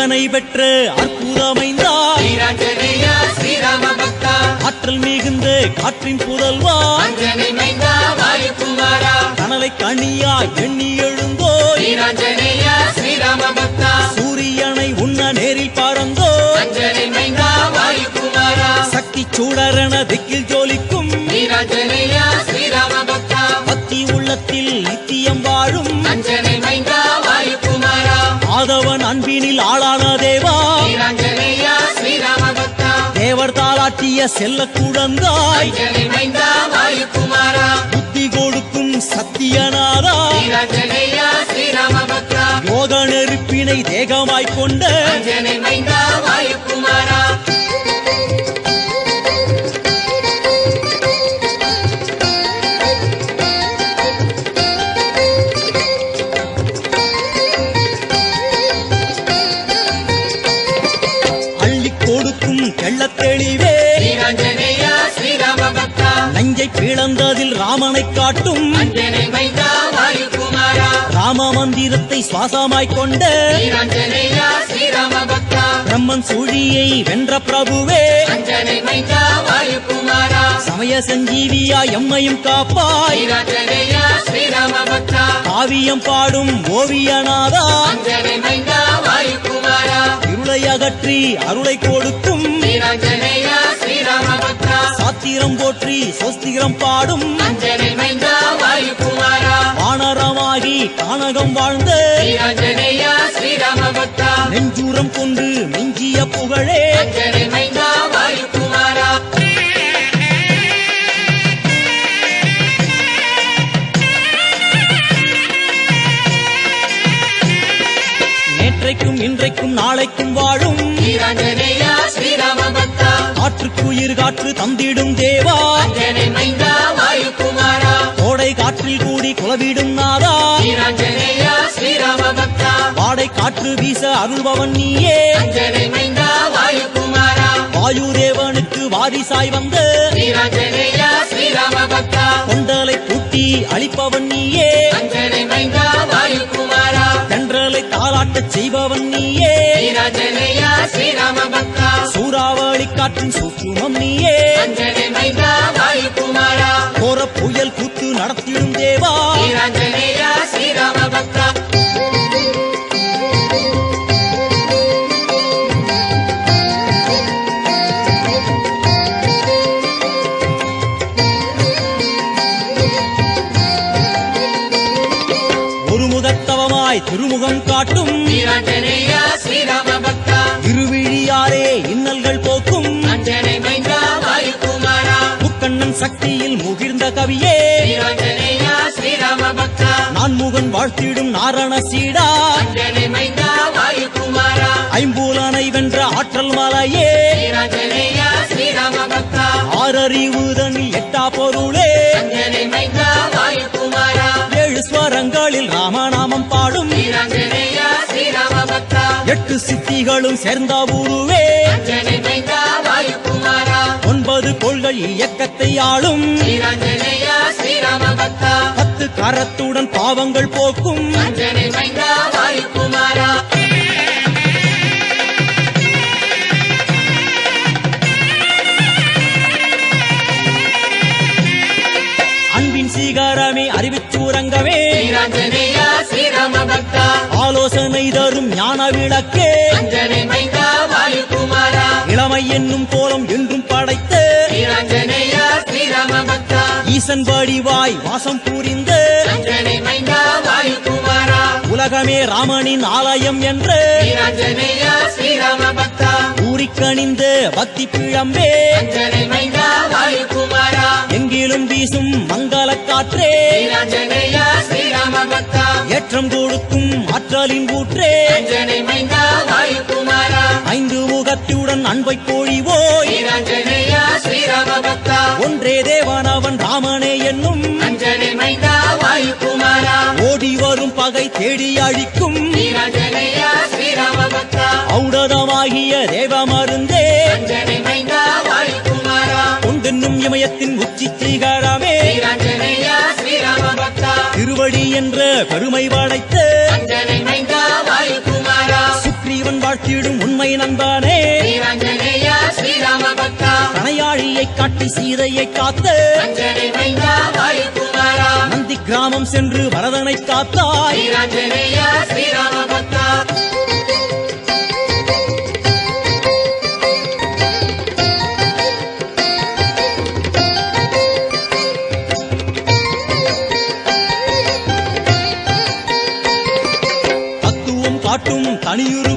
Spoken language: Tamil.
அர்ஜனை பெற்ற பக்தா ஆற்றல் மிகுந்த காற்றின் புதல்வா. கனலை கனியா எண்ணி பக்தா சூரியனை உண்ண நேரில் பறந்தோ சக்தி சூடரென திக்கில் ஜோலிக்கும். பக்தா உள்ளத்தில் நித்தியம் வாழும். ஆதவன் அன்பினில் ஆளான செல்ல குழந்தாய். புத்தி கொடுக்கும் பக்தா யோக நெருப்பினை தேகமாய்க் கொண்ட பிளந்ததில் ராமனை காட்டும். ராம மந்திரத்தை சுவாசமாய்க் கொண்ட பிரம்மன் சூழியை வென்ற பிரபுவே. சமய சஞ்சீவியா எம்மையும் காப்பாய். காவியம் பாடும் ஓவியநாதா இருளை அகற்றி அருளை கொடுக்கும். சாத்திரம் போற்றி சொஸ்திரம் பாடும். வானரமாகி கானகம் வாழ்ந்த. நெஞ்சூரம் கொண்டு மிஞ்சிய புகழே. நேற்றைக்கும் இன்றைக்கும் நாளைக்கும் வாழும். காற்றுக்குயிர் காற்று தந்திடும் தேவா. கோடை காற்றில் கூடி குலவிடும் நாதா. வாடை காற்று வீச அருள்பவன் நீயே. வாயு தேவனுக்கு வாரிசாய் வந்த. கொண்டலை பூட்டி அழிப்பவன் நீயே. காற்றின் சூற்றுமம் நீயே. கோர புயல் கூத்து நடத்திடும் தேவா. ஒரு முகத்தவமாய் திருமுகம் காட்டும். ஸ்ரீராம பக்தா திருவிழியாரே இன்னல்கள் போக்கும். முக்கண்ணன் சக்தியில் முகிர்ந்த கவியே. நான் முகன் வாழ்த்திடும் நாரண சீடா. ஐம்பூலனை வென்ற ஆற்றல் மலையே. ஆறறிவுதனில் எட்டா பொருளே. ஏழு ஸ்வரங்களில் ராமநாமம் பாடும். எட்டு சித்திகளும் சேர்ந்த உருவே ஒன்பது கொள்கை இயக்கத்தை ஆளும். பத்து கரத்துடன் பாவங்கள் போக்கும். விளக்கே. இளமை என்னும் கோலம் என்றும் படைத்த. ஈசன் வடிவாய் வாசம் புரிந்த. உலகமே ராமனின் ஆலயம் என்ற. ஸ்ரீராம பக்தா பிழம்பே. எங்கிலும் வீசும் மங்கள காற்றே. ஏற்றம் கொடுக்கும் ஆற்றலின் ஊற்றே. ஐந்து முகத்துடன் அன்பை பொழிவோய். ஒன்றே தேவனவன் ராமனே என்னும். ஓடி வரும் பகை தேடி அழிக்கும். ஔடதமாகிய இமயத்தின் உச்சி பக்தா திருவடி என்ற பெருமை வாயுகுமாரா. சுக்ரீவன் வாழ்த்தி அழைத்திடும் உண்மை நண்பனே. கணையாழியை காட்டி சீதையை காத்த நந்தி கிராமம் சென்று வரதனை காத்தாய். வீராஞ்சனேயா